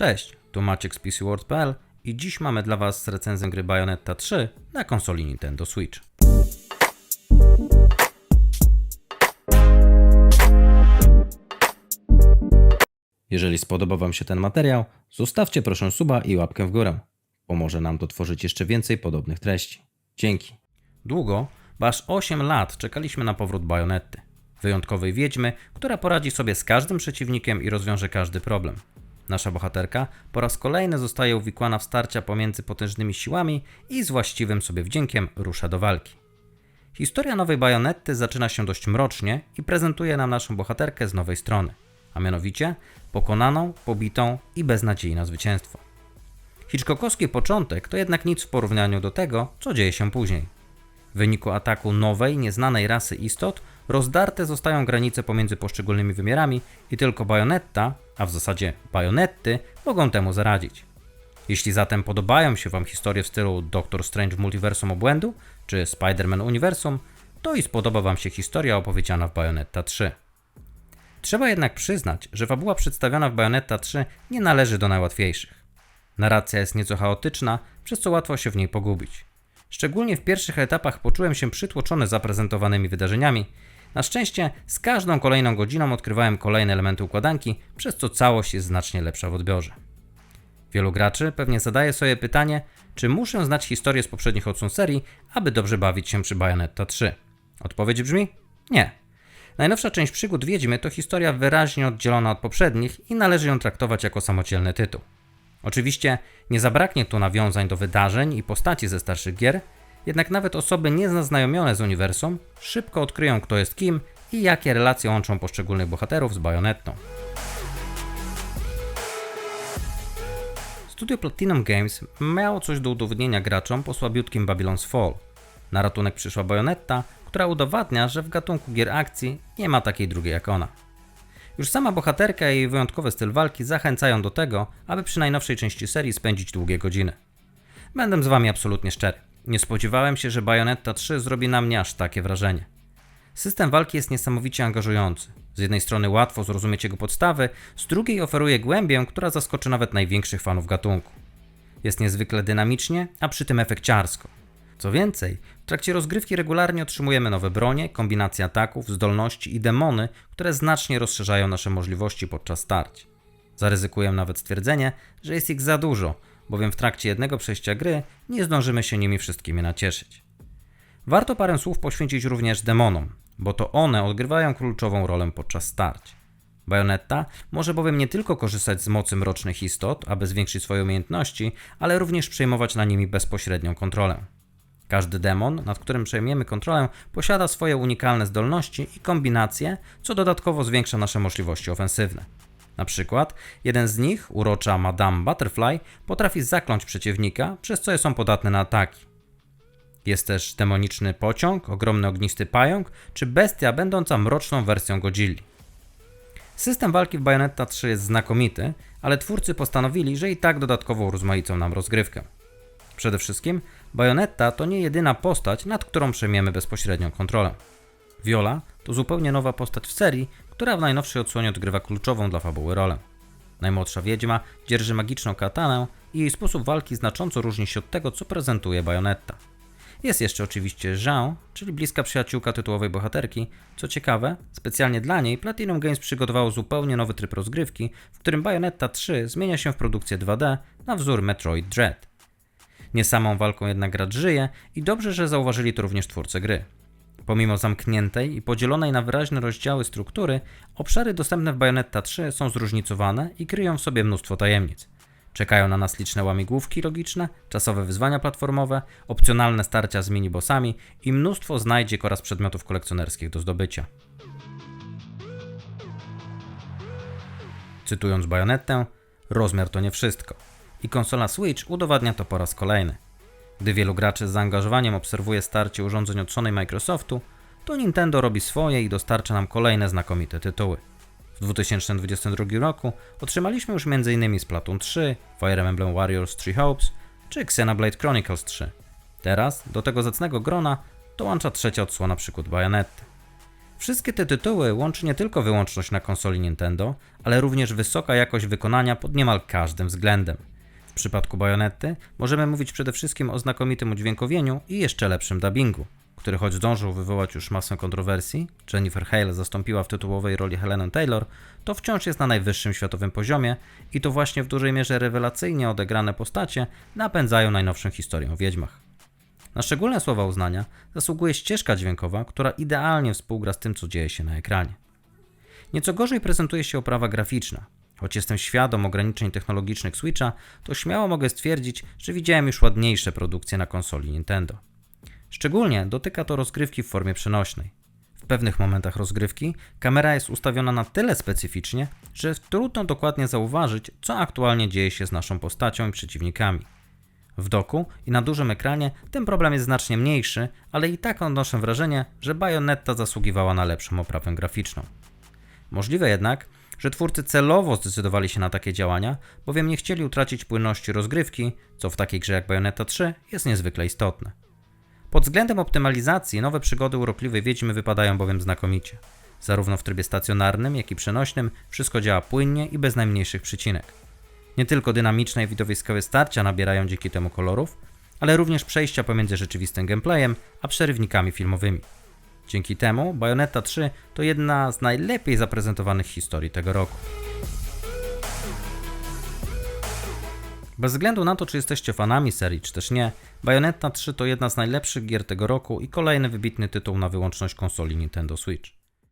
Cześć, tu Maciek z PCWorld.pl i dziś mamy dla Was recenzję gry Bayonetta 3 na konsoli Nintendo Switch. Jeżeli spodobał Wam się ten materiał, zostawcie proszę suba i łapkę w górę. Pomoże nam to tworzyć jeszcze więcej podobnych treści. Dzięki. Długo, bo aż 8 lat czekaliśmy na powrót Bajonetty. Wyjątkowej wiedźmy, która poradzi sobie z każdym przeciwnikiem i rozwiąże każdy problem. Nasza bohaterka po raz kolejny zostaje uwikłana w starcia pomiędzy potężnymi siłami i z właściwym sobie wdziękiem rusza do walki. Historia nowej bajonetty zaczyna się dość mrocznie i prezentuje nam naszą bohaterkę z nowej strony, a mianowicie pokonaną, pobitą i bez nadziei na zwycięstwo. Hitchcockowski początek to jednak nic w porównaniu do tego, co dzieje się później. W wyniku ataku nowej, nieznanej rasy istot rozdarte zostają granice pomiędzy poszczególnymi wymiarami i tylko bajonetta, a w zasadzie bajonetty, mogą temu zaradzić. Jeśli zatem podobają się Wam historie w stylu Doctor Strange Multiversum Obłędu czy Spider-Man Uniwersum, to i spodoba Wam się historia opowiedziana w Bayonetta 3. Trzeba jednak przyznać, że fabuła przedstawiona w Bayonetta 3 nie należy do najłatwiejszych. Narracja jest nieco chaotyczna, przez co łatwo się w niej pogubić. Szczególnie w pierwszych etapach poczułem się przytłoczony zaprezentowanymi wydarzeniami. Na szczęście z każdą kolejną godziną odkrywałem kolejne elementy układanki, przez co całość jest znacznie lepsza w odbiorze. Wielu graczy pewnie zadaje sobie pytanie, czy muszę znać historię z poprzednich odsłon serii, aby dobrze bawić się przy Bayonetta 3. Odpowiedź brzmi: nie. Najnowsza część przygód Wiedźmy to historia wyraźnie oddzielona od poprzednich i należy ją traktować jako samodzielny tytuł. Oczywiście nie zabraknie tu nawiązań do wydarzeń i postaci ze starszych gier, jednak nawet osoby niezaznajomione z uniwersum szybko odkryją kto jest kim i jakie relacje łączą poszczególnych bohaterów z bajonettą. Studio Platinum Games miało coś do udowodnienia graczom po słabiutkim Babylon's Fall. Na ratunek przyszła bajonetta, która udowadnia, że w gatunku gier akcji nie ma takiej drugiej jak ona. Już sama bohaterka i jej wyjątkowy styl walki zachęcają do tego, aby przy najnowszej części serii spędzić długie godziny. Będę z wami absolutnie szczery. Nie spodziewałem się, że Bayonetta 3 zrobi na mnie aż takie wrażenie. System walki jest niesamowicie angażujący. Z jednej strony łatwo zrozumieć jego podstawy, z drugiej oferuje głębię, która zaskoczy nawet największych fanów gatunku. Jest niezwykle dynamicznie, a przy tym efekciarsko. Co więcej, w trakcie rozgrywki regularnie otrzymujemy nowe bronie, kombinacje ataków, zdolności i demony, które znacznie rozszerzają nasze możliwości podczas starć. Zaryzykuję nawet stwierdzenie, że jest ich za dużo, bowiem w trakcie jednego przejścia gry nie zdążymy się nimi wszystkimi nacieszyć. Warto parę słów poświęcić również demonom, bo to one odgrywają kluczową rolę podczas starć. Bajonetta może bowiem nie tylko korzystać z mocy mrocznych istot, aby zwiększyć swoje umiejętności, ale również przejmować na nimi bezpośrednią kontrolę. Każdy demon, nad którym przejmiemy kontrolę, posiada swoje unikalne zdolności i kombinacje, co dodatkowo zwiększa nasze możliwości ofensywne. Na przykład, jeden z nich, urocza Madame Butterfly, potrafi zakląć przeciwnika, przez co są podatne na ataki. Jest też demoniczny pociąg, ogromny ognisty pająk, czy bestia będąca mroczną wersją Godzilli. System walki w Bayonetta 3 jest znakomity, ale twórcy postanowili, że i tak dodatkowo urozmaicą nam rozgrywkę. Przede wszystkim, Bayonetta to nie jedyna postać, nad którą przejmiemy bezpośrednią kontrolę. Viola to zupełnie nowa postać w serii, która w najnowszej odsłonie odgrywa kluczową dla fabuły rolę. Najmłodsza wiedźma dzierży magiczną katanę i jej sposób walki znacząco różni się od tego, co prezentuje Bayonetta. Jest jeszcze oczywiście Jean, czyli bliska przyjaciółka tytułowej bohaterki. Co ciekawe, specjalnie dla niej Platinum Games przygotowało zupełnie nowy tryb rozgrywki, w którym Bayonetta 3 zmienia się w produkcję 2D na wzór Metroid Dread. Nie samą walką jednak gracz żyje i dobrze, że zauważyli to również twórcy gry. Pomimo zamkniętej i podzielonej na wyraźne rozdziały struktury, obszary dostępne w Bayonetta 3 są zróżnicowane i kryją w sobie mnóstwo tajemnic. Czekają na nas liczne łamigłówki logiczne, czasowe wyzwania platformowe, opcjonalne starcia z minibossami i mnóstwo znajdziek oraz przedmiotów kolekcjonerskich do zdobycia. Cytując Bayonettę, rozmiar to nie wszystko. I konsola Switch udowadnia to po raz kolejny. Gdy wielu graczy z zaangażowaniem obserwuje starcie urządzeń od Sony Microsoftu, to Nintendo robi swoje i dostarcza nam kolejne znakomite tytuły. W 2022 roku otrzymaliśmy już m.in. Splatoon 3, Fire Emblem Warriors 3 Hopes czy Xenoblade Chronicles 3. Teraz do tego zacnego grona dołącza trzecia odsłona przygód Bajonetty. Wszystkie te tytuły łączy nie tylko wyłączność na konsoli Nintendo, ale również wysoka jakość wykonania pod niemal każdym względem. Przypadku Bajonetty możemy mówić przede wszystkim o znakomitym udźwiękowieniu i jeszcze lepszym dubbingu, który choć zdążył wywołać już masę kontrowersji, Jennifer Hale zastąpiła w tytułowej roli Helenę Taylor, to wciąż jest na najwyższym światowym poziomie i to właśnie w dużej mierze rewelacyjnie odegrane postacie napędzają najnowszą historię o Wiedźmach. Na szczególne słowa uznania zasługuje ścieżka dźwiękowa, która idealnie współgra z tym, co dzieje się na ekranie. Nieco gorzej prezentuje się oprawa graficzna. Choć jestem świadom ograniczeń technologicznych Switcha, to śmiało mogę stwierdzić, że widziałem już ładniejsze produkcje na konsoli Nintendo. Szczególnie dotyka to rozgrywki w formie przenośnej. W pewnych momentach rozgrywki kamera jest ustawiona na tyle specyficznie, że trudno dokładnie zauważyć, co aktualnie dzieje się z naszą postacią i przeciwnikami. W doku i na dużym ekranie ten problem jest znacznie mniejszy, ale i tak odnoszę wrażenie, że Bayonetta zasługiwała na lepszą oprawę graficzną. Możliwe jednak, że twórcy celowo zdecydowali się na takie działania, bowiem nie chcieli utracić płynności rozgrywki, co w takiej grze jak Bayonetta 3 jest niezwykle istotne. Pod względem optymalizacji nowe przygody urokliwej Wiedźmy wypadają bowiem znakomicie. Zarówno w trybie stacjonarnym, jak i przenośnym wszystko działa płynnie i bez najmniejszych przycinek. Nie tylko dynamiczne i widowiskowe starcia nabierają dzięki temu kolorów, ale również przejścia pomiędzy rzeczywistym gameplayem a przerywnikami filmowymi. Dzięki temu Bayonetta 3 to jedna z najlepiej zaprezentowanych historii tego roku. Bez względu na to, czy jesteście fanami serii, czy też nie, Bayonetta 3 to jedna z najlepszych gier tego roku i kolejny wybitny tytuł na wyłączność konsoli Nintendo Switch.